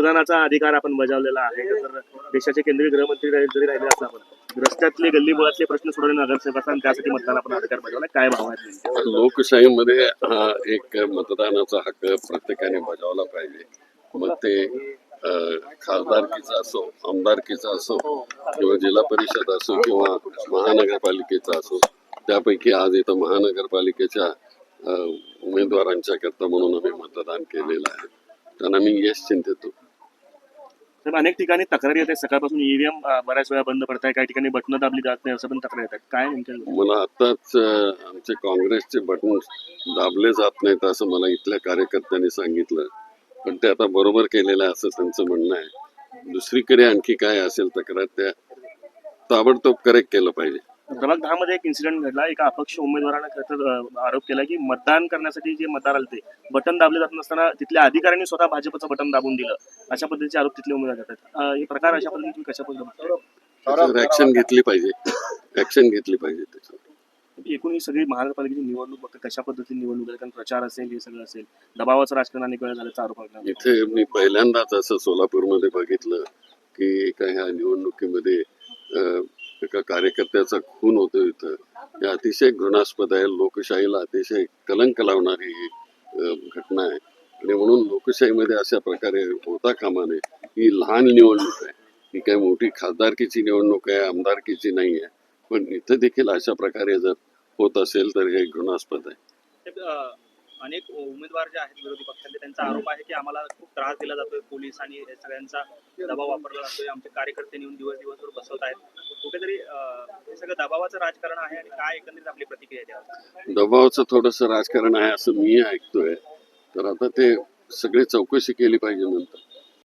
मतदानाचा अधिकार आपण बजावलेला आहे. तर देशाचे केंद्रीय गृहमंत्री राहिले- जरी राहिले असला आपण रस्त्यातले गल्ली बोळातले प्रश्न सोडवणे नगरसेवक त्यासाठी मतदान आपण अधिकार बजावला काय भाव आहेत लोकशाहीमध्ये हा एक मतदानाचा हक्क प्रत्येकाने बजावला पाहिजे. मग ते खासदारकीचा असो आमदारकीचा असो किंवा जिल्हा परिषद असो किंवा महानगरपालिकेचा असो त्यापैकी आज इथं महानगरपालिकेच्या उमेदवारांच्या करता म्हणून आम्ही मतदान केलेलं आहे. त्यांना मी यश चिंतितो. तर अनेक ठिकाणी तक्रारी येत आहेत. सकाळपासून ईव्हीएम बऱ्याच वेळा बंद पडत आहे काही ठिकाणी बटणं दाबली जात नाही असं पण तक्रार येत आहेत. काय नेमकं मला आताच आमचे काँग्रेसचे बटन दाबले जात नाहीत असं मला इथल्या कार्यकर्त्यांनी सांगितलं. पण ते आता बरोबर केलेलं आहे असं त्यांचं म्हणणं आहे. दुसरीकडे आणखी काय असेल तक्रार त्या ताबडतोब करेक्ट केलं पाहिजे. प्रभाग दहा मध्ये एक इन्सिडेंट घडला. एका अपक्ष उमेदवारानं खरं तर अं, आरोप केला की मतदान करण्यासाठी जे मतदार आले ते बटन दाबले जात नसताना तिथल्या अधिकाऱ्यांनी स्वतः भाजपचं बटन दाबून दिलं. अशा पद्धतीचे आरोप तिथले उमेदवार करतात. हे प्रकार अशा पद्धतीने तुम्ही कशा पद्धतीने ऍक्शन घेतली पाहिजे. ऍक्शन घेतली पाहिजे त्याच्यावर एकूण ही सगळी महानगरपालिकेची निवडणूक बघता कशा पद्धतीने निवडणूक आहे कारण प्रचार असेल हे सगळं असेल दबावाचं राजकारण अनेक वेळा झाल्याचा आरोप इथे मी पहिल्यांदाच असं सोलापूरमध्ये बघितलं की एका ह्या निवडणुकीमध्ये अं, एका कार्यकर्त्याचा खून होतो इथं. हे अतिशय घृणास्पद आहे. लोकशाहीला अतिशय कलंक लावणारी ही, घटना आहे. आणि म्हणून लोकशाहीमध्ये अशा प्रकारे होता कामा नये. ही लहान निवडणूक आहे. ही काही मोठी खासदारकीची निवडणूक आहे आमदारकीची नाही आहे. पण इथं देखील अशा प्रकारे जर होत असेल तर हे घृणास्पद आहे. अनेक उमेदवार जे आहेत विरोधी पक्षाचे त्यांचा आरोप आहे की आम्हाला खूप त्रास दिला जातोय. पोलीस आणि सगळ्यांचा दबाव वापरला जातोय. आमचे कार्यकर्ते नेऊन दिवस दिवसभर बसवत आहेत. कुठेतरी सगळं दबावाचं राजकारण आहे आणि काय एकंदरीत आपली प्रतिक्रिया आहे त्यावर? दबावाचं थोडंसं राजकारण आहे असं मी ऐकतोय. तर आता ते सगळी चौकशी केली पाहिजे नंतर.